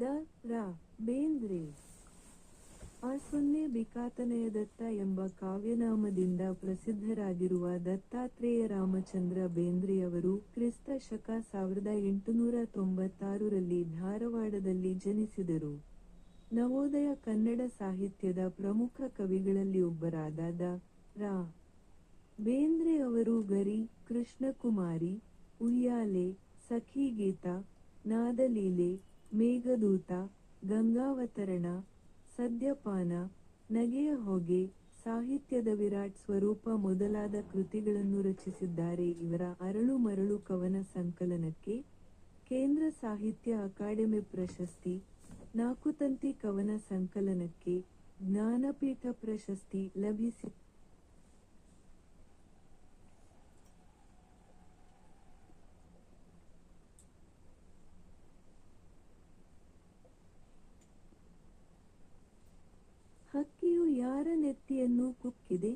The Ra Bendre ಸೊನ್ನೆ ಬಿಕಾತನಯ ದತ್ತ ಎಂಬ ಕಾವ್ಯನಾಮದಿಂದ ಪ್ರಸಿದ್ಧರಾಗಿರುವ ದತ್ತಾತ್ರೇಯ ರಾಮಚಂದ್ರ ಬೇಂದ್ರೆಯವರು ಕ್ರಿಸ್ತ ಶಕ ಸಾವಿರದ ಎಂಟುನೂರ ತೊಂಬತ್ತಾರರಲ್ಲಿ ಧಾರವಾಡದಲ್ಲಿ ಜನಿಸಿದರು. ನವೋದಯ ಕನ್ನಡ ಸಾಹಿತ್ಯದ ಪ್ರಮುಖ ಕವಿಗಳಲ್ಲಿ ಒಬ್ಬರಾದ ದ. ರಾ. ಬೇಂದ್ರೆ ಅವರು ಗರಿ, ಕೃಷ್ಣಕುಮಾರಿ, ಉಯ್ಯಾಲೆ, ಸಖಿಗೀತ, ನಾದಲೀಲೆ ಮೇಘದೂತ, ಗಂಗಾವತರಣ, ಸದ್ಯಪಾನ, ನಗೆಯ ಹೊಗೆ, ಸಾಹಿತ್ಯದ ವಿರಾಟ್ ಸ್ವರೂಪ ಮೊದಲಾದ ಕೃತಿಗಳನ್ನು ರಚಿಸಿದ್ದಾರೆ. ಇವರ ಅರಳು ಮರಳು ಕವನ ಸಂಕಲನಕ್ಕೆ ಕೇಂದ್ರ ಸಾಹಿತ್ಯ ಅಕಾಡೆಮಿ ಪ್ರಶಸ್ತಿ, ನಾಕುತಂತಿ ಕವನ ಸಂಕಲನಕ್ಕೆ ಜ್ಞಾನಪೀಠ ಪ್ರಶಸ್ತಿ ಲಭಿಸಿ ಹಕ್ಕಿಯು ಯಾರ ನೆತ್ತಿಯನ್ನು ಕುಕ್ಕಿದೆ.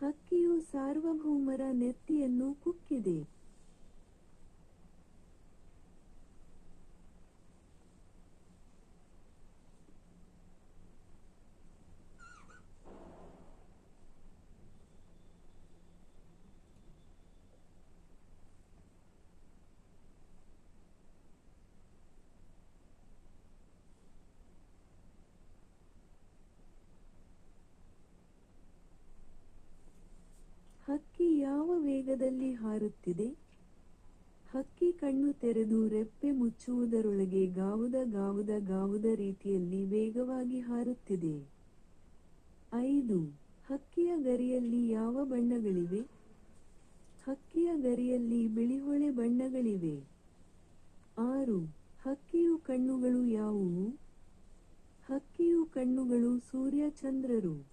ಹಕ್ಕಿಯು ಸಾರ್ವಭೌಮರ ನೆತ್ತಿಯನ್ನು ಕುಕ್ಕಿದೆ ಹಕ್ಕಿ ವೇಗದಲ್ಲಿ ಹಾರುತ್ತಿದೆ. ಹಕ್ಕಿ ಕಣ್ಣು ತೆರೆದು ರೆಪ್ಪೆ ಮುಚ್ಚುವುದರೊಳಗೆ ಗಾವುದ ಗಾವುದ ಗಾವುದ ರೀತಿಯಲ್ಲಿ ವೇಗವಾಗಿ ಹಾರುತ್ತಿದೆ. ಐದು, ಹಕ್ಕಿಯ ಗರಿಯಲ್ಲಿ ಯಾವ ಬಣ್ಣಗಳಿವೆ? ಹಕ್ಕಿಯ ಗರಿಯಲ್ಲಿ ಬಿಳಿಹೊಳೆ ಬಣ್ಣಗಳಿವೆ. ಆರು, ಹಕ್ಕಿಯು ಕಣ್ಣುಗಳು ಯಾವುವು? ಹಕ್ಕಿಯು ಕಣ್ಣುಗಳು ಸೂರ್ಯಚಂದ್ರರು.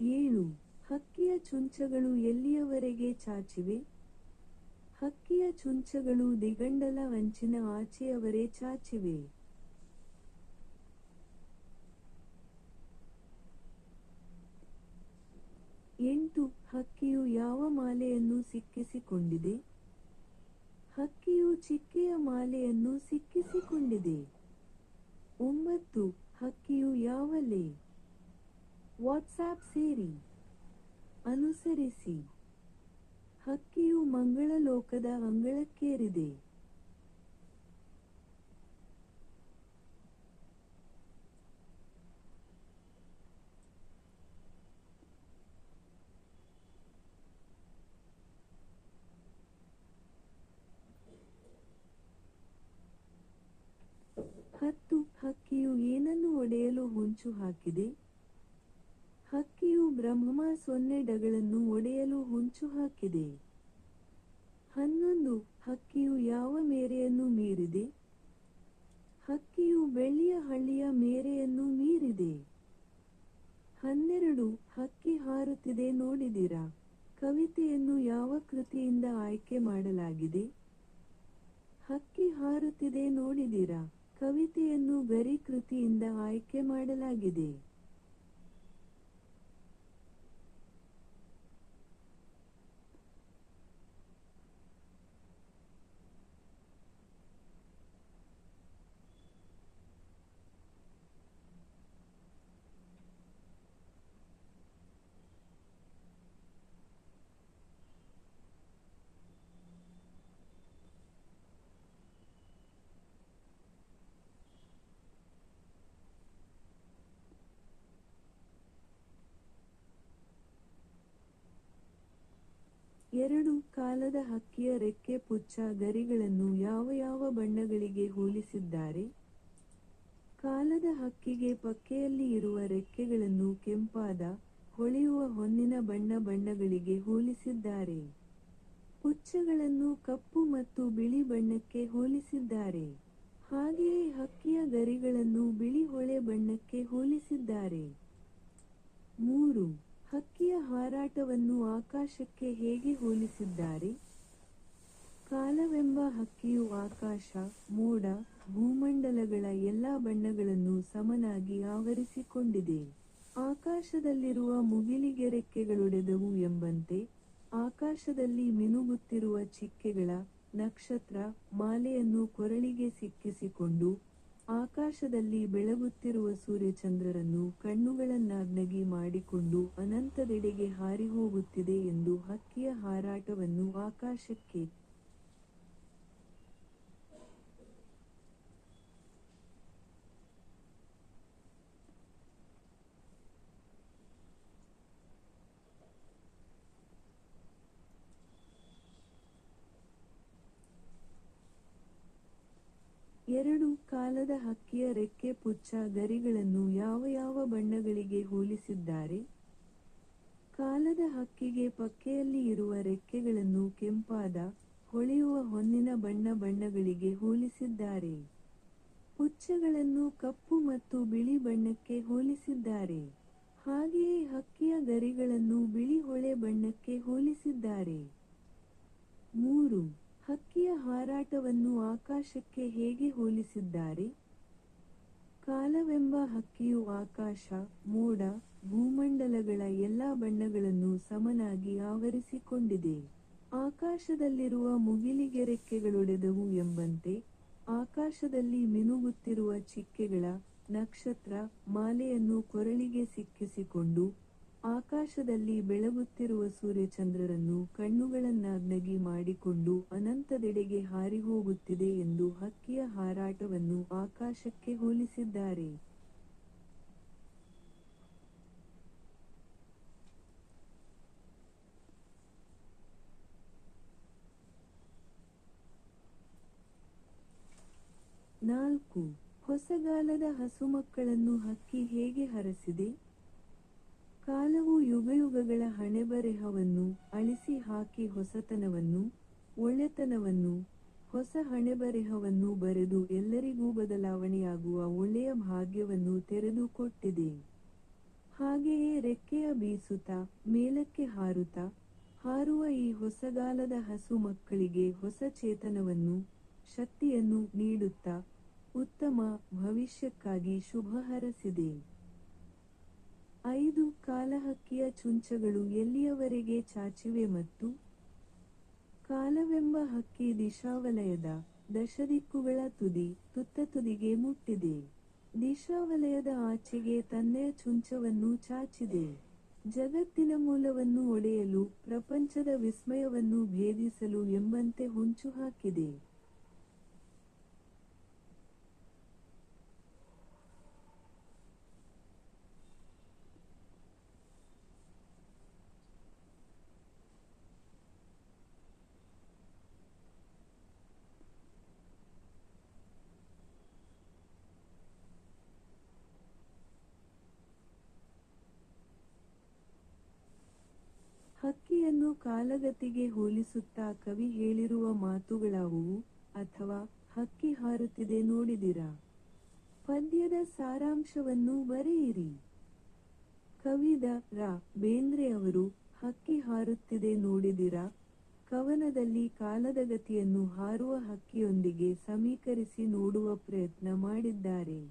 ಏಳು ಹಕ್ಕಿಯ ಚುಂಚಗಳು ಎಲ್ಲಿಯವರೆಗೆ ಚಾಚಿವೆ? ಹಕ್ಕಿಯ ಚುಂಚಗಳು ದಿಗಂಡಲ ಅಂಚಿನ ಆಚೆಯವರೇ ಚಾಚಿವೆ. ಎಂಟು, ಹಕ್ಕಿಯು ಯಾವ ಮಾಲೆಯನ್ನು ಸಿಕ್ಕಿಸಿಕೊಂಡಿದೆ? ಹಕ್ಕಿಯು ಚಿಕ್ಕೆಯ ಮಾಲೆಯನ್ನು ಸಿಕ್ಕಿಸಿಕೊಂಡಿದೆ. ಒಂಬತ್ತು, ಹಕ್ಕಿಯು ಯಾವಲೇ ವಾಟ್ಸಾಪ್ ಸೇರಿ. ಅನುಸರಿಸಿ. ಹಕ್ಕಿಯು ಮಂಗಳ ಲೋಕದ ಅಂಗಳಕ್ಕೇರಿದೆ. ಹತ್ತು ಹಕ್ಕಿಯು ಏನನ್ನು ಒಡೆಯಲು ಹೊಂಚು ಹಾಕಿದೆ ಹಕ್ಕಿಯು ಬ್ರಹ್ಮ ಸೊನ್ನೆಡಗಳನ್ನು ಒಡೆಯಲು ಹೊಂಚು ಹಾಕಿದೆ ಹನ್ನೊಂದು, ಹಕ್ಕಿಯು ಯಾವ ಮೇರೆಯನ್ನು ಮೀರಿದೆ? ಹಕ್ಕಿಯು ಬೆಳ್ಳಿಯ ಹಳ್ಳಿಯ ಮೇರೆಯನ್ನು ಮೀರಿದೆ. ಹನ್ನೆರಡು, ಹಕ್ಕಿ ಹಾರುತ್ತಿದೆ ನೋಡಿದಿರಾ? ಕವಿತೆಯನ್ನು ಯಾವ ಕೃತಿಯಿಂದ ಆಯ್ಕೆ ಮಾಡಲಾಗಿದೆ? ಹಕ್ಕಿ ಹಾರುತ್ತಿದೆ ನೋಡಿದಿರಾ? ಕವಿತೆಯನ್ನು ಗರಿ ಕೃತಿಯಿಂದ ಆಯ್ಕೆ ಮಾಡಲಾಗಿದೆ. ಕಾಲದ ಹಕ್ಕಿಯ ರೆಕ್ಕೆ ಪುಚ್ಚ ಗರಿಗಳನ್ನು ಯಾವ ಯಾವ ಬಣ್ಣಗಳಿಗೆ ಹೋಲಿಸಿದ್ದಾರೆ? ಕಾಲದ ಹಕ್ಕಿಗೆ ಪಕ್ಕೆಯಲ್ಲಿ ಇರುವ ರೆಕ್ಕೆಗಳನ್ನು ಕೆಂಪಾದ, ಹೊಳೆಯುವ ಹೊನ್ನಿನ ಬಣ್ಣ ಬಣ್ಣಗಳಿಗೆ ಹೋಲಿಸಿದ್ದಾರೆ. ಪುಚ್ಚಗಳನ್ನು ಕಪ್ಪು ಮತ್ತು ಬಿಳಿ ಬಣ್ಣಕ್ಕೆ ಹೋಲಿಸಿದ್ದಾರೆ. ಹಾಗೆಯೇ ಹಕ್ಕಿಯ ಗರಿಗಳನ್ನು ಬಿಳಿ ಹೊಳೆ ಬಣ್ಣಕ್ಕೆ ಹೋಲಿಸಿದ್ದಾರೆ. ಮೂರು ಹಕ್ಕಿಯ ಹಾರಾಟವನ್ನು ಆಕಾಶಕ್ಕೆ ಹೇಗೆ ಹೋಲಿಸಿದ್ದಾರೆ? ಕಾಲವೆಂಬ ಹಕ್ಕಿಯು ಆಕಾಶ, ಮೋಡ, ಭೂಮಂಡಲಗಳ ಎಲ್ಲಾ ಬಣ್ಣಗಳನ್ನು ಸಮನಾಗಿ ಆವರಿಸಿಕೊಂಡಿದೆ. ಆಕಾಶದಲ್ಲಿರುವ ಮುಗಿಲಿಗೆ ರೆಕ್ಕೆಗಳೊಡೆದವು ಎಂಬಂತೆ, ಆಕಾಶದಲ್ಲಿ ಮಿನುಗುತ್ತಿರುವ ಚಿಕ್ಕೆಗಳ ನಕ್ಷತ್ರ ಮಾಲೆಯನ್ನು ಕೊರಳಿಗೆ ಸಿಕ್ಕಿಸಿಕೊಂಡು ಆಕಾಶದಲ್ಲಿ ಬೆಳಗುತ್ತಿರುವ ಸೂರ್ಯಚಂದ್ರರನ್ನು ಕಣ್ಣುಗಳನ್ನಾಗ್ನಗಿ ಮಾಡಿಕೊಂಡು ಅನಂತದೆಡೆಗೆ ಹಾರಿಹೋಗುತ್ತಿದೆ ಎಂದು ಹಕ್ಕಿಯ ಹಾರಾಟವನ್ನು ಆಕಾಶಕ್ಕೆ ಕಾಲದ ಹಕ್ಕಿಯ ರೆಕ್ಕೆ ಪುಚ್ಚ ಗರಿಗಳನ್ನು ಯಾವ ಯಾವ ಬಣ್ಣಗಳಿಗೆ ಹೋಲಿಸಿದ್ದಾರೆ? ಕಾಲದ ಹಕ್ಕಿಗೆ ಪಕ್ಕೆಯಲ್ಲಿ ಇರುವ ರೆಕ್ಕೆಗಳನ್ನು ಕೆಂಪಾದ, ಹೊಳೆಯುವ ಹೊನ್ನಿನ ಬಣ್ಣ ಬಣ್ಣಗಳಿಗೆ ಹೋಲಿಸಿದ್ದಾರೆ. ಪುಚ್ಚಗಳನ್ನು ಕಪ್ಪು ಮತ್ತು ಬಿಳಿ ಬಣ್ಣಕ್ಕೆ ಹೋಲಿಸಿದ್ದಾರೆ. ಹಾಗೆಯೇ ಹಕ್ಕಿಯ ಗರಿಗಳನ್ನು ಬಿಳಿ ಹೊಳೆ ಬಣ್ಣಕ್ಕೆ ಹೋಲಿಸಿದ್ದಾರೆ. ಮೂರು ಹಕ್ಕಿಯ ಹಾರಾಟವನ್ನು ಆಕಾಶಕ್ಕೆ ಹೇಗೆ ಹೋಲಿಸಿದ್ದಾರೆ? ಕಾಲವೆಂಬ ಹಕ್ಕಿಯು ಆಕಾಶ, ಮೋಡ, ಭೂಮಂಡಲಗಳ ಎಲ್ಲಾ ಬಣ್ಣಗಳನ್ನು ಸಮನಾಗಿ ಆವರಿಸಿಕೊಂಡಿದೆ. ಆಕಾಶದಲ್ಲಿರುವ ಮುಗಿಲಿಗೆ ರೆಕ್ಕೆಗಳೊಡೆದವು ಎಂಬಂತೆ, ಆಕಾಶದಲ್ಲಿ ಮಿನುಗುತ್ತಿರುವ ಚಿಕ್ಕೆಗಳ ನಕ್ಷತ್ರ ಮಾಲೆಯನ್ನು ಕೊರಳಿಗೆ ಸಿಕ್ಕಿಸಿಕೊಂಡು ಆಕಾಶದಲ್ಲಿ ಬೆಳಗುತ್ತಿರುವ ಸೂರ್ಯಚಂದ್ರರನ್ನು ಕಣ್ಣುಗಳನ್ನಾಗ್ನಗಿ ಮಾಡಿಕೊಂಡು ಅನಂತದೆಡೆಗೆ ಹಾರಿಹೋಗುತ್ತಿದೆ ಎಂದು ಹಕ್ಕಿಯ ಹಾರಾಟವನ್ನು ಆಕಾಶಕ್ಕೆ ಹೋಲಿಸಿದ್ದಾರೆ. ನಾಲ್ಕು, ಹೊಸಗಾಲದ ಹಸುಮಕ್ಕಳನ್ನು ಹಕ್ಕಿ ಹೇಗೆ ಹರಸಿದೆ? ಕಾಲವು ಯುಗಯುಗಗಳ ಹಣೆಬರೆಹವನ್ನು ಅಳಿಸಿ ಹಾಕಿ ಹೊಸತನವನ್ನು, ಒಳ್ಳೆತನವನ್ನು, ಹೊಸ ಹಣೆಬರೆಹವನ್ನು ಬರೆದು ಎಲ್ಲರಿಗೂ ಬದಲಾವಣೆಯಾಗುವ ಒಳ್ಳೆಯ ಭಾಗ್ಯವನ್ನು ತೆರೆದುಕೊಟ್ಟಿದೆ. ಹಾಗೆಯೇ ರೆಕ್ಕೆಯ ಬೀಸುತ್ತ, ಮೇಲಕ್ಕೆ ಹಾರುತ್ತ, ಹಾರುವ ಈ ಹೊಸಗಾಲದ ಹಸು ಮಕ್ಕಳಿಗೆ ಹೊಸ ಚೇತನವನ್ನು, ಶಕ್ತಿಯನ್ನು ನೀಡುತ್ತಾ ಉತ್ತಮ ಭವಿಷ್ಯಕ್ಕಾಗಿ ಶುಭ ಹರಸಿದೆ. ಐದು ಕಾಲಹಕ್ಕಿಯ ಚುಂಚಗಳು ಎಲ್ಲಿಯವರೆಗೆ ಚಾಚಿವೆ ಮತ್ತು ಕಾಲವೆಂಬ ಹಕ್ಕಿ ದಿಶಾವಲಯದ ದಶದಿಕ್ಕುಗಳ ತುದಿ ತುತ್ತ ತುದಿಗೆ ಮುಟ್ಟಿದೆ. ದಿಶಾವಲಯದ ಆಚೆಗೆ ತನ್ನೆಯ ಚುಂಚವನ್ನು ಚಾಚಿದೆ. ಜಗತ್ತಿನ ಮೂಲವನ್ನು ಒಡೆಯಲು ಪ್ರಪಂಚದ ವಿಸ್ಮಯವನ್ನು ಭೇದಿಸಲು ಎಂಬಂತೆ ಹುಂಚು ಹಾಕಿದೆ ಕಾಲಗತಿಗೆ ಹೋಲಿಸುತ್ತಾ ಕವಿ ಹೇಳಿರುವ ಮಾತುಗಳಾವುವು ಅಥವಾ ಹಕ್ಕಿ ಹಾರುತ್ತಿದೆ ನೋಡಿದಿರಾ? ಪದ್ಯದ ಸಾರಾಂಶವನ್ನು ಬರೆಯಿರಿ. ಕವಿದ ರಾ. ಬೇಂದ್ರೆ ಅವರು ಹಕ್ಕಿ ಹಾರುತ್ತಿದೆ ನೋಡಿದಿರಾ? ಕವನದಲ್ಲಿ ಕಾಲದ ಗತಿಯನ್ನು ಹಾರುವ ಹಕ್ಕಿಯೊಂದಿಗೆ ಸಮೀಕರಿಸಿ ನೋಡುವ ಪ್ರಯತ್ನ ಮಾಡಿದ್ದಾರೆ.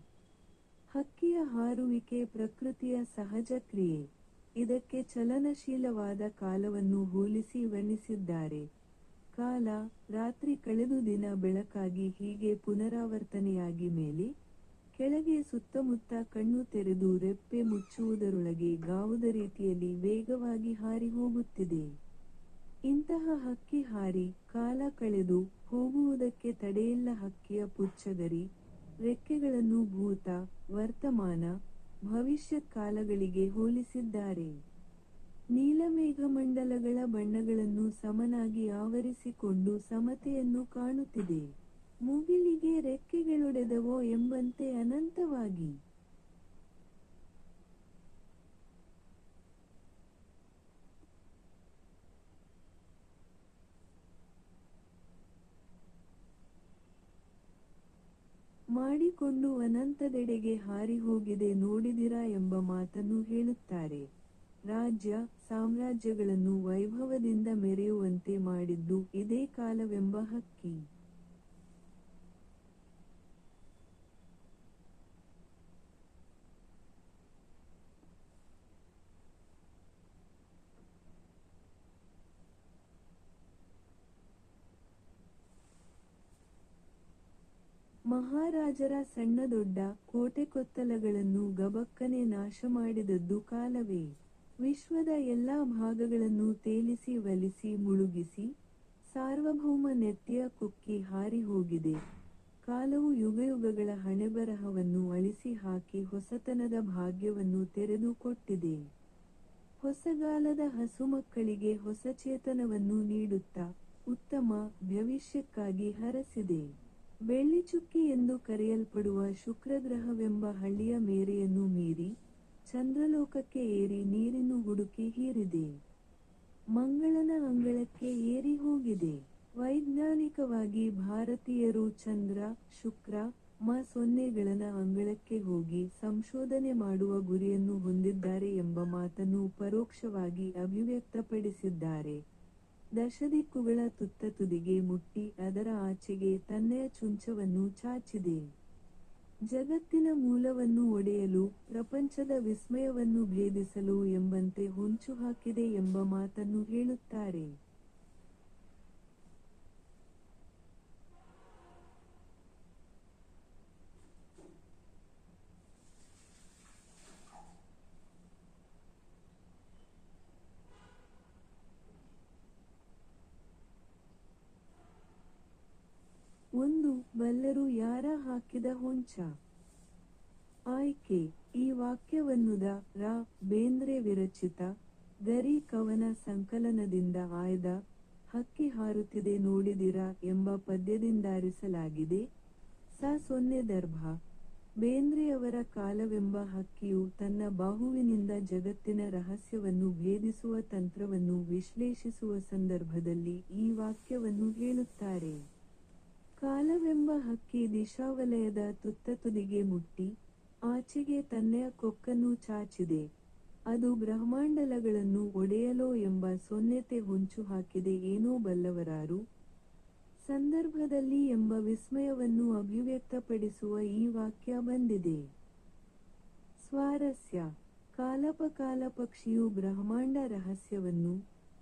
ಹಕ್ಕಿಯ ಹಾರುವಿಕೆ ಪ್ರಕೃತಿಯ ಸಹಜ ಕ್ರಿಯೆ. ಇದಕ್ಕೆ ಚಲನಶೀಲವಾದ ಕಾಲವನ್ನು ಹೋಲಿಸಿ ವರ್ಣಿಸಿದ್ದಾರೆ. ಕಾಲ, ರಾತ್ರಿ ಕಳೆದು ದಿನ ಬೆಳಕಾಗಿ ಹೀಗೆ ಪುನರಾವರ್ತನೆಯಾಗಿ ಮೇಲೆ, ಕೆಳಗೆ ಸುತ್ತಮುತ್ತ ಕಣ್ಣು ತೆರೆದು ರೆಪ್ಪೆ ಮುಚ್ಚುವುದರೊಳಗೆ ಗಾವುದ ರೀತಿಯಲ್ಲಿ ವೇಗವಾಗಿ ಹಾರಿ ಹೋಗುತ್ತಿದೆ. ಇಂತಹ ಹಕ್ಕಿ ಹಾರಿ ಕಾಲ ಕಳೆದು ಹೋಗುವುದಕ್ಕೆ ತಡೆಯಿಲ್ಲ ಹಕ್ಕಿಯ ಪುಚ್ಚಗರಿ, ರೆಕ್ಕೆಗಳನ್ನು ಭೂತ, ವರ್ತಮಾನ ಭವಿಷ್ಯತ್ ಕಾಲಗಳಿಗೆ ಹೋಲಿಸಿದ್ದಾರೆ. ನೀಲಮೇಘಮಂಡಲಗಳ ಬಣ್ಣಗಳನ್ನು ಸಮನಾಗಿ ಆವರಿಸಿಕೊಂಡು ಸಮತೆಯನ್ನು ಕಾಣುತ್ತಿದೆ. ಮುಗಿಲಿಗೆ ರೆಕ್ಕೆಗಳೊಡೆದವೋ ಎಂಬಂತೆ ಅನಂತವಾಗಿ ಮಾಡಿಕೊಂಡು ಅನಂತದೆಡೆಗೆ ಹಾರಿ ಹೋಗಿದೆ ನೋಡಿದಿರಾ ಎಂಬ ಮಾತನ್ನು ಹೇಳುತ್ತಾರೆ. ರಾಜ್ಯ ಸಾಮ್ರಾಜ್ಯಗಳನ್ನು ವೈಭವದಿಂದ ಮೆರೆಯುವಂತೆ ಮಾಡಿದ್ದು ಇದೇ ಕಾಲವೆಂಬ ಹಕ್ಕಿ. ಮಹಾರಾಜರ ಸಣ್ಣ ದೊಡ್ಡ ಕೋಟೆಕೊತ್ತಲಗಳನ್ನು ಗಬಕ್ಕನೆ ನಾಶ ಮಾಡಿದದ್ದು ಕಾಲವೇ. ವಿಶ್ವದ ಎಲ್ಲಾ ಭಾಗಗಳನ್ನು ತೇಲಿಸಿ ವಲಿಸಿ ಮುಳುಗಿಸಿ ಸಾರ್ವಭೌಮ ನೆತ್ತಿಯ ಕುಕ್ಕಿ ಹಾರಿ ಹೋಗಿದೆ. ಕಾಲವು ಯುಗಯುಗಗಳ ಹಣೆಬರಹವನ್ನು ಅಳಿಸಿ ಹಾಕಿ ಹೊಸತನದ ಭಾಗ್ಯವನ್ನು ತೆರೆದುಕೊಟ್ಟಿದೆ ಹೊಸಗಾಲದ ಹಸುಮಕ್ಕಳಿಗೆ ಹೊಸ ಚೇತನವನ್ನು ನೀಡುತ್ತಾ ಉತ್ತಮ ಭವಿಷ್ಯಕ್ಕಾಗಿ ಹರಸಿದೆ. ಬೆಳ್ಳಿಚುಕ್ಕಿ ಎಂದು ಕರೆಯಲ್ಪಡುವ ಶುಕ್ರಗ್ರಹವೆಂಬ ಹಳ್ಳಿಯ ಮೇರೆಯನ್ನು ಮೀರಿ ಚಂದ್ರಲೋಕಕ್ಕೆ ಏರಿ ನೀರನ್ನು ಹುಡುಕಿ ಹೀರಿದೆ. ಮಂಗಳನ ಅಂಗಳಕ್ಕೆ ಏರಿ ಹೋಗಿದೆ. ವೈಜ್ಞಾನಿಕವಾಗಿ ಭಾರತೀಯರು ಚಂದ್ರ, ಶುಕ್ರ, ಮ ಸೊನ್ನೆಗಳನ ಅಂಗಳಕ್ಕೆ ಹೋಗಿ ಸಂಶೋಧನೆ ಮಾಡುವ ಗುರಿಯನ್ನು ಹೊಂದಿದ್ದಾರೆ ಎಂಬ ಮಾತನ್ನು ಪರೋಕ್ಷವಾಗಿ ಅಭಿವ್ಯಕ್ತಪಡಿಸಿದ್ದಾರೆ. ದಶದಿಕ್ಕುಗಳ ತುತ್ತ ತುದಿಗೆ ಮುಟ್ಟಿ ಅದರ ಆಚೆಗೆ ತನ್ನೆಯ ಚುಂಚವನ್ನು ಚಾಚಿದೆ. ಜಗತ್ತಿನ ಮೂಲವನ್ನು ಒಡೆಯಲು, ಪ್ರಪಂಚದ ವಿಸ್ಮಯವನ್ನು ಭೇದಿಸಲು ಎಂಬಂತೆ ಹೊಂಚು ಹಾಕಿದೆ ಎಂಬ ಮಾತನ್ನು ಹೇಳುತ್ತಾರೆ. ಹಾಕಿದ ಹೊಂಚ. ಆಯ್ಕೆ, ಈ ವಾಕ್ಯವನ್ನುದ ರಾ ಬೇಂದ್ರೆ ವಿರಚಿತ, ಗರಿ ಕವನ ಸಂಕಲನದಿಂದ ಆಯ್ದ, ಹಕ್ಕಿ ಹಾರುತ್ತಿದೆ ನೋಡಿದಿರ ಎಂಬ ಪದ್ಯದಿಂದಾರಿಸಲಾಗಿದೆ. ಸ ಸೊನ್ನೆ ದರ್ಭ, ಬೇಂದ್ರೆಯವರ ಕಾಲವೆಂಬ ಹಕ್ಕಿಯು ತನ್ನ ಬಾಹುವಿನಿಂದ ಜಗತ್ತಿನ ರಹಸ್ಯವನ್ನು ಭೇದಿಸುವ ತಂತ್ರವನ್ನು ವಿಶ್ಲೇಷಿಸುವ ಸಂದರ್ಭದಲ್ಲಿ ಈ ವಾಕ್ಯವನ್ನು ಹೇಳುತ್ತಾರೆ. ಕಾಲವೆಂಬ ಹಕ್ಕಿ ದಿಶಾವಲಯದ ತುತ್ತ ತುದಿಗೆ ಮುಟ್ಟಿ, ಆಚೆಗೆ ತನ್ನೆಯ ಕೊಕ್ಕನ್ನು ಚಾಚಿದೆ. ಅದು ಬ್ರಹ್ಮಾಂಡಲಗಳನ್ನು ಒಡೆಯಲೋ ಎಂಬ ಸೊನ್ನೆತೆ ಹೊಂಚು ಹಾಕಿದೆ ಏನೋ ಬಲ್ಲವರಾರು. ಸಂದರ್ಭದಲ್ಲಿ ಎಂಬ ವಿಸ್ಮಯವನ್ನು ಅಭಿವ್ಯಕ್ತಪಡಿಸುವ ಈ ವಾಕ್ಯ ಬಂದಿದೆ. ಸ್ವಾರಸ್ಯ. ಕಾಲಪಕಾಲ ಪಕ್ಷಿಯು ಬ್ರಹ್ಮಾಂಡ ರಹಸ್ಯವನ್ನು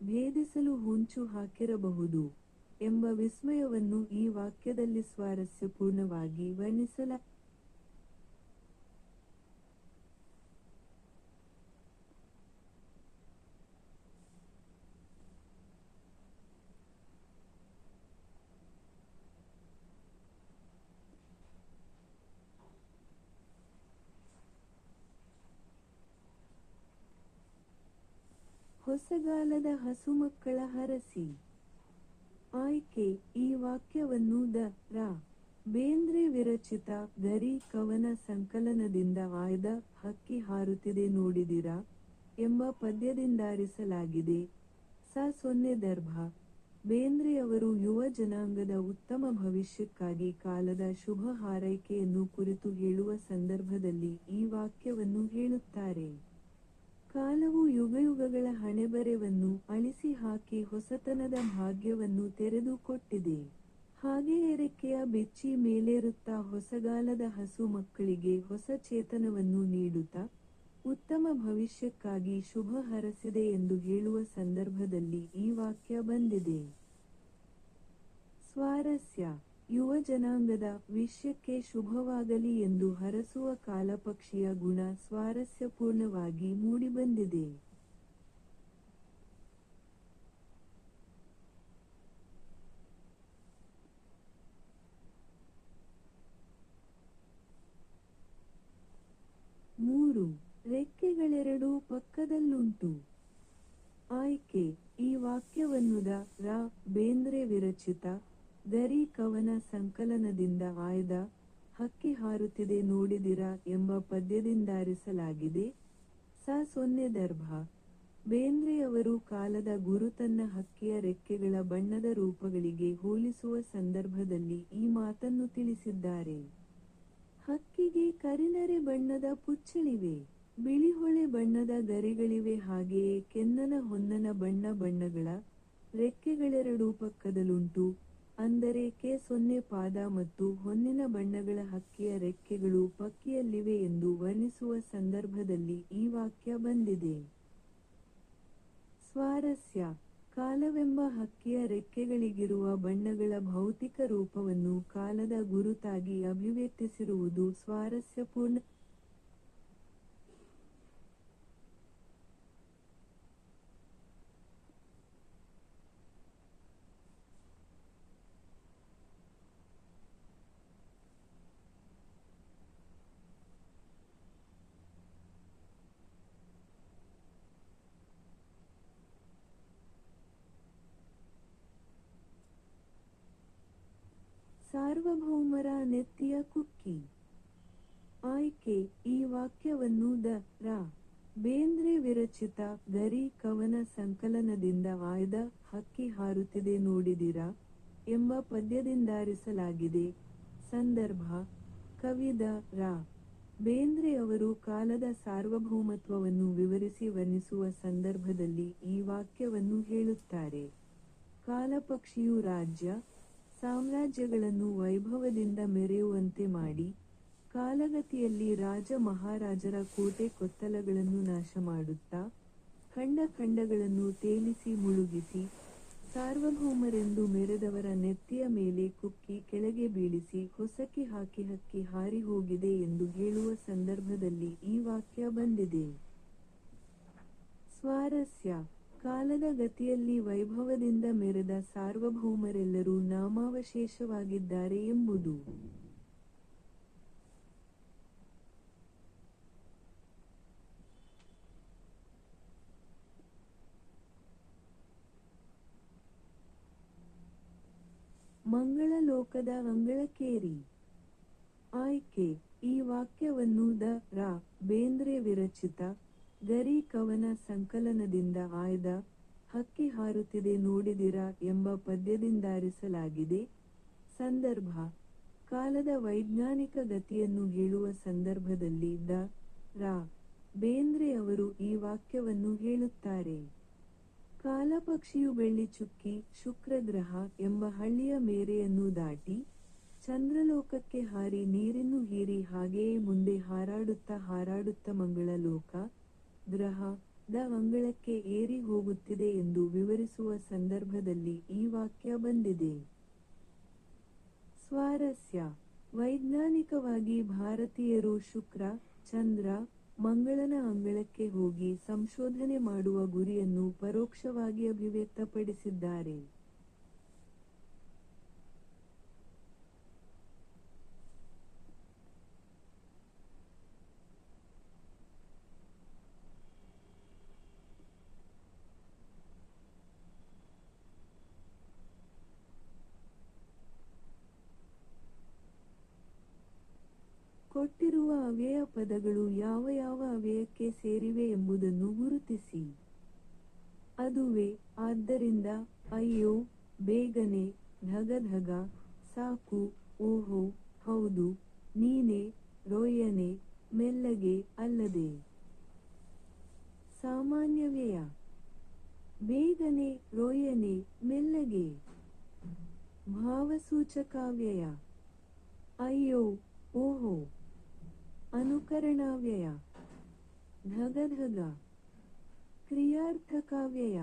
ಭೇದಿಸಲು ಹೊಂಚು ಹಾಕಿರಬಹುದು. ಎಂಬ ವಿಸ್ಮಯವನ್ನು ಈ ವಾಕ್ಯದಲ್ಲಿ ಸ್ವಾರಸ್ಯಪೂರ್ಣವಾಗಿ ವರ್ಣಿಸಲ. ಹೊಸಗಾಲದ ಹಸುಮಕ್ಕಳ ಹರಸಿ. ಆಯ್ಕೆ ಈ ವಾಕ್ಯವನ್ನು ದ ರಾ. ಬೇಂದ್ರೆ ವಿರಚಿತ ಗರಿ ಕವನ ಸಂಕಲನದಿಂದ ಆಯ್ದ ಹಕ್ಕಿ ಹಾರುತ್ತಿದೆ ನೋಡಿದಿರಾ ಎಂಬ ಪದ್ಯದಿಂದಾರಿಸಲಾಗಿದೆ. ಸ ಸೊನ್ನೆ ದರ್ಭ. ಬೇಂದ್ರೆಯವರು ಯುವ ಜನಾಂಗದ ಉತ್ತಮ ಭವಿಷ್ಯಕ್ಕಾಗಿ ಕಾಲದ ಶುಭ ಹಾರೈಕೆಯನ್ನು ಕುರಿತು ಹೇಳುವ ಸಂದರ್ಭದಲ್ಲಿ ಈ ವಾಕ್ಯವನ್ನು ಹೇಳುತ್ತಾರೆ. ಕಾಲವು ಯುಗಯುಗಗಳ ಹಣೆಬರೆವನ್ನು ಅಳಿಸಿ ಹಾಕಿ ಹೊಸತನದ ಭಾಗ್ಯವನ್ನು ತೆರೆದುಕೊಟ್ಟಿದೆ. ಹಾಗೆ ರೆಕ್ಕೆಯ ಬೆಚ್ಚಿ ಮೇಲೇರುತ್ತಾ ಹೊಸಗಾಲದ ಹಸು ಮಕ್ಕಳಿಗೆ ಹೊಸ ಚೇತನವನ್ನು ನೀಡುತ್ತಾ ಉತ್ತಮ ಭವಿಷ್ಯಕ್ಕಾಗಿ ಶುಭ ಹರಸಿದೆ ಎಂದು ಹೇಳುವ ಸಂದರ್ಭದಲ್ಲಿ ಈ ವಾಕ್ಯ ಬಂದಿದೆ. ಸ್ವಾರಸ್ಯ. ಯುವ ಜನಾಂಗದ ವಿಷಯಕ್ಕೆ ಶುಭವಾಗಲಿ ಎಂದು ಹರಸುವ ಕಾಲಪಕ್ಷಿಯ ಗುಣ ಸ್ವಾರಸ್ಯಪೂರ್ಣವಾಗಿ ಮೂಡಿಬಂದಿದೆ. ಮೂರು, ರೆಕ್ಕೆಗಳೆರಡೂ ಪಕ್ಕದಲ್ಲುಂಟು. ಆಯ್ಕೆ, ಈ ವಾಕ್ಯವನ್ನುದ ರಾ. ಬೇಂದ್ರೆ ವಿರಚಿತ ಗರಿ ಕವನ ಸಂಕಲನದಿಂದ ಆಯ್ದ ಹಕ್ಕಿ ಹಾರುತ್ತಿದೆ ನೋಡಿದಿರಾ ಎಂಬ ಪದ್ಯದಿಂದಾರಿಸಲಾಗಿದೆ. ಸ. ಸೊನ್ನೆ ದರ್ಭ ಬೇಂದ್ರೆಯವರು ಕಾಲದ ಗುರು ತನ್ನ ಹಕ್ಕಿಯ ರೆಕ್ಕೆಗಳ ಬಣ್ಣದ ರೂಪಗಳಿಗೆ ಹೋಲಿಸುವ ಸಂದರ್ಭದಲ್ಲಿ ಈ ಮಾತನ್ನು ತಿಳಿಸಿದ್ದಾರೆ. ಹಕ್ಕಿಗೆ ಕರಿನರೆ ಬಣ್ಣದ ಪುಚ್ಚಳಿವೆ, ಬಿಳಿಹೊಳೆ ಬಣ್ಣದ ಗರಿಗಳಿವೆ, ಹಾಗೆಯೇ ಕೆನ್ನನ ಹೊನ್ನನ ಬಣ್ಣ ಬಣ್ಣಗಳ ರೆಕ್ಕೆಗಳೆರಡೂ ಪಕ್ಕದಲ್ಲುಂಟು ಅಂದರೆ ಕೆ ಸೊನ್ನೆ ಪಾದ ಮತ್ತು ಹೊನ್ನಿನ ಬಣ್ಣಗಳ ಹಕ್ಕಿಯ ರೆಕ್ಕೆಗಳು ಪಕ್ಕಿಯಲ್ಲಿವೆ ಎಂದು ವರ್ಣಿಸುವ ಸಂದರ್ಭದಲ್ಲಿ ಈ ವಾಕ್ಯ ಬಂದಿದೆ. ಸ್ವಾರಸ್ಯ. ಕಾಲವೆಂಬ ಹಕ್ಕಿಯ ರೆಕ್ಕೆಗಳಿಗಿರುವ ಬಣ್ಣಗಳ ಭೌತಿಕ ರೂಪವನ್ನು ಕಾಲದ ಗುರುತಾಗಿ ಅಭಿವ್ಯಕ್ತಿಸಿರುವುದು ಸ್ವಾರಸ್ಯಪೂರ್ಣ ಸಾರ್ವಭೌಮರ ನೆತ್ತಿಯ ಕುಕ್ಕಿ. ಆಯ್ಕೆ, ಈ ವಾಕ್ಯವನ್ನು ದ ರಾ. ಬೇಂದ್ರೆ ವಿರಚಿತ ಗರಿ ಕವನ ಸಂಕಲನದಿಂದ ಆಯ್ದ ಹಕ್ಕಿ ಹಾರುತ್ತಿದೆ ನೋಡಿದಿರಾ ಎಂಬ ಪದ್ಯದಿಂದಾರಿಸಲಾಗಿದೆ. ಸಂದರ್ಭ ಕವಿದ ರಾ. ಬೇಂದ್ರೆ ಅವರು ಕಾಲದ ಸಾರ್ವಭೌಮತ್ವವನ್ನು ವಿವರಿಸಿ ವರ್ಣಿಸುವ ಸಂದರ್ಭದಲ್ಲಿ ಈ ವಾಕ್ಯವನ್ನು ಹೇಳುತ್ತಾರೆ. ಕಾಲಪಕ್ಷಿಯು ರಾಜ್ಯ ಸಾಮ್ರಾಜ್ಯಗಳನ್ನು ವೈಭವದಿಂದ ಮೆರೆಯುವಂತೆ ಮಾಡಿ, ಕಾಲಗತಿಯಲ್ಲಿ ರಾಜ ಮಹಾರಾಜರ ಕೋಟೆ ಕೊತ್ತಲಗಳನ್ನು ನಾಶ ಮಾಡುತ್ತಾ ಖಂಡ ಖಂಡಗಳನ್ನು ತೇಲಿಸಿ ಮುಳುಗಿಸಿ, ಸಾರ್ವಭೌಮರೆಂದು ಮೆರೆದವರ ನೆತ್ತಿಯ ಮೇಲೆ ಕುಕ್ಕಿ ಕೆಳಗೆ ಬೀಳಿಸಿ ಹೊಸಕಿ ಹಾಕಿ ಹಕ್ಕಿ ಹಾರಿ ಹೋಗಿದೆ ಎಂದು ಹೇಳುವ ಸಂದರ್ಭದಲ್ಲಿ ಈ ವಾಕ್ಯ ಬಂದಿದೆ. ಸ್ವಾರಸ್ಯ. ಕಾಲದ ಗತಿಯಲ್ಲಿ ವೈಭವದಿಂದ ಮೆರೆದ ಸಾರ್ವಭೌಮರೆಲ್ಲರೂ ನಾಮಾವಶೇಷವಾಗಿದ್ದಾರೆ ಎಂಬುದು. ಮಂಗಳ ಲೋಕದ ಮಂಗಳಕೇರಿ. ಆಯ್ಕೆ, ಈ ವಾಕ್ಯವನ್ನು ದ ರಾ ಬೇಂದ್ರೆ ವಿರಚಿತ ಗರಿ ಕವನ ಸಂಕಲನದಿಂದ ಆಯ್ದ ಹಕ್ಕಿ ಹಾರುತ್ತಿದೆ ನೋಡಿದಿರ ಎಂಬ ಪದ್ಯದಿಂದಾರಿಸಲಾಗಿದೆ. ಸಂದರ್ಭ, ಕಾಲದ ವೈಜ್ಞಾನಿಕ ಗತಿಯನ್ನು ಹೇಳುವ ಸಂದರ್ಭದಲ್ಲಿ ದ ರಾ ಬೇಂದ್ರೆ ಅವರು ಈ ವಾಕ್ಯವನ್ನು ಹೇಳುತ್ತಾರೆ. ಕಾಲಪಕ್ಷಿಯು ಬೆಳ್ಳಿ ಚುಕ್ಕಿ, ಶುಕ್ರಗ್ರಹ ಎಂಬ ಹಳ್ಳಿಯ ಮೇರೆಯನ್ನು ದಾಟಿ ಚಂದ್ರಲೋಕಕ್ಕೆ ಹಾರಿ ನೀರನ್ನು ಹೀರಿ ಹಾಗೆಯೇ ಮುಂದೆ ಹಾರಾಡುತ್ತಾ ಹಾರಾಡುತ್ತಾ ಮಂಗಳ ಲೋಕ ಗ್ರಹ ದ ಅಂಗಳಕ್ಕೆ ಏರಿ ಹೋಗುತ್ತಿದೆ ಎಂದು ವಿವರಿಸುವ ಸಂದರ್ಭದಲ್ಲಿ ಈ ವಾಕ್ಯ ಬಂದಿದೆ. ಸ್ವಾರಸ್ಯ. ವೈಜ್ಞಾನಿಕವಾಗಿ ಭಾರತೀಯರು ಶುಕ್ರ, ಚಂದ್ರ, ಮಂಗಳನ ಅಂಗಳಕ್ಕೆ ಹೋಗಿ ಸಂಶೋಧನೆ ಮಾಡುವ ಗುರಿಯನ್ನು ಪರೋಕ್ಷವಾಗಿ ಅಭಿವ್ಯಕ್ತಪಡಿಸಿದ್ದಾರೆ. ಕೊಟ್ಟಿರುವ ಅವ್ಯಯ ಪದಗಳು ಯಾವ ಯಾವ ಅವ್ಯಯಕ್ಕೆ ಸೇರಿವೆ ಎಂಬುದನ್ನು ಗುರುತಿಸಿ. ಅದುವೇ ಆದ್ದರಿಂದ ಅಯ್ಯೋ, ಬೇಗನೆ ಧಗಧಗ ಸಾಕು, ಓಹೋ, ಹೌದು, ನೀನೆ, ರೋಯನೆ, ಮೆಲ್ಲಗೆ, ಅಲ್ಲದೆ. ಸಾಮಾನ್ಯ ವ್ಯಯ ಬೇಗನೆ, ರೋಯನೆ, ಮೆಲ್ಲಗೆ. ಭಾವಸೂಚಕಾವ್ಯಯ ಅಯ್ಯೋ, ಓಹೋ. ಅನುಕರಣಾವ್ಯಯ. ಧಗಧಗ ಕ್ರಿಯಾರ್ಥಕಾವ್ಯಯ.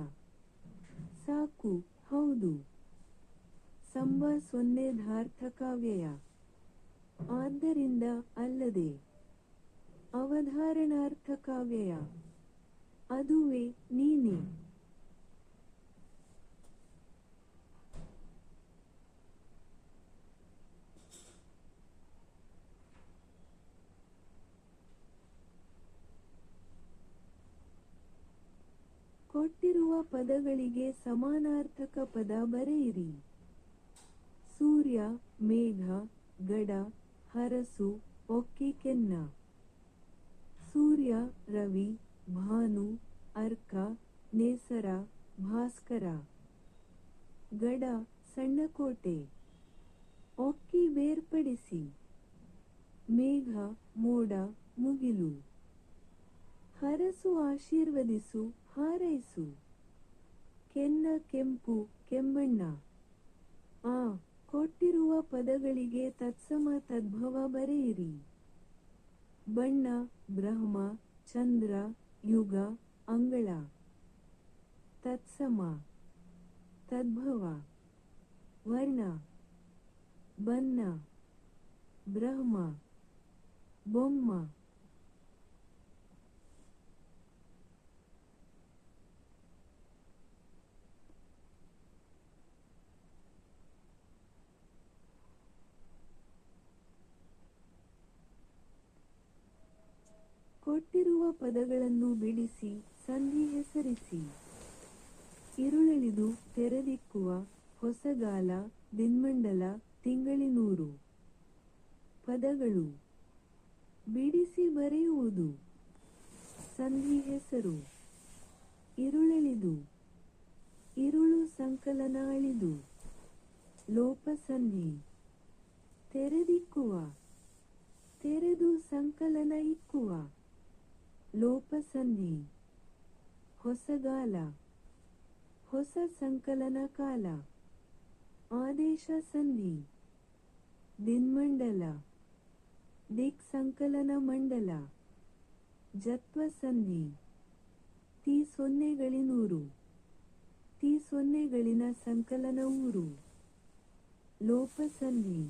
ಸಾಕು ಹೌದು. ಸಂಬ ಸೊನ್ನೆಧಾರ್ಥಕಾವ್ಯಯ ಆದ್ದರಿಂದ ಅಲ್ಲದೆ. ಅವಧಾರಣಾರ್ಥಕಾವ್ಯಯ. ಅದುವೇ ನೀನೆ. ಕೊಟ್ಟಿರುವ ಪದಗಳಿಗೆ ಸಮಾನಾರ್ಥಕ ಪದ ಬರೆಯಿರಿ. ಸೂರ್ಯ, ಮೇಘ, ಗಡ, ಹರಸು, ಒಕ್ಕಿ, ಕೆನ್ನ. ಸೂರ್ಯ, ರವಿ, ಭಾನು, ಅರ್ಕ, ನೇಸರ, ಭಾಸ್ಕರ. ಗಡ ಸಣ್ಣ ಕೋಟೆ ಒಕ್ಕಿ ಬೇರ್ಪಡಿಸಿ. ಮೇಘ, ಮೋಡ, ಮುಗಿಲು. ಹರಸು ಆಶೀರ್ವದಿಸು. ಹಾರೈಸು. ಕೆನ್ನ ಕೆಂಪು, ಕೆಮ್ಮಣ್ಣ. ಆ, ಕೊಟ್ಟಿರುವ ಪದಗಳಿಗೆ ತತ್ಸಮ ತದ್ಭವ ಬರೆಯಿರಿ. ಬಣ್ಣ, ಬ್ರಹ್ಮ, ಚಂದ್ರ, ಯುಗ, ಅಂಗಳ. ತತ್ಸಮ. ತದ್ಭವ. ವರ್ಣ. ಬನ್ನ ಬ್ರಹ್ಮ. ಬೊಮ್ಮ. ಕೊಟ್ಟಿರುವ ಪದಗಳನ್ನು ಬಿಡಿಸಿ ಸಂಧಿ ಹೆಸರಿಸಿ. ಇರುಳೆಳಿದು ತೆರೆದಿಕ್ಕುವ ಹೊಸಗಾಲ ದಿನ್ಮಂಡಲ ತಿಂಗಳಿನೂರು. ಪದಗಳು. ಬಿಡಿಸಿ ಬರೆಯುವುದು. ಸಂಧಿ ಹೆಸರು. ಇರುಳೆಳಿದು. ಇರುಳು ಸಂಕಲನ ಅಳಿದು ಲೋಪಸಂಧಿ ತೆರೆದಿಕ್ಕುವ. ತೆರೆದು ಸಂಕಲನ ಇಕ್ಕುವ. ಲೋಪಸಂಧಿ ಹೊಸಗಾಲ ಹೊಸ ಸಂಕಲನ ಕಾಲ, ಆದೇಶ ಸನ್ನಿ, ದಿನ್ಮಂಡಲ ದಿಕ್ ಸಂಕಲನ ಮಂಡಲ, ಜತ್ವ ಸನ್ನಿ, ತಿ ಸೊನ್ನೆಗಳಿನೂರು, ತಿ ಸೊನ್ನೆಗಳಿನ ಸಂಕಲನ ಊರು ಲೋಪಸಂಧಿ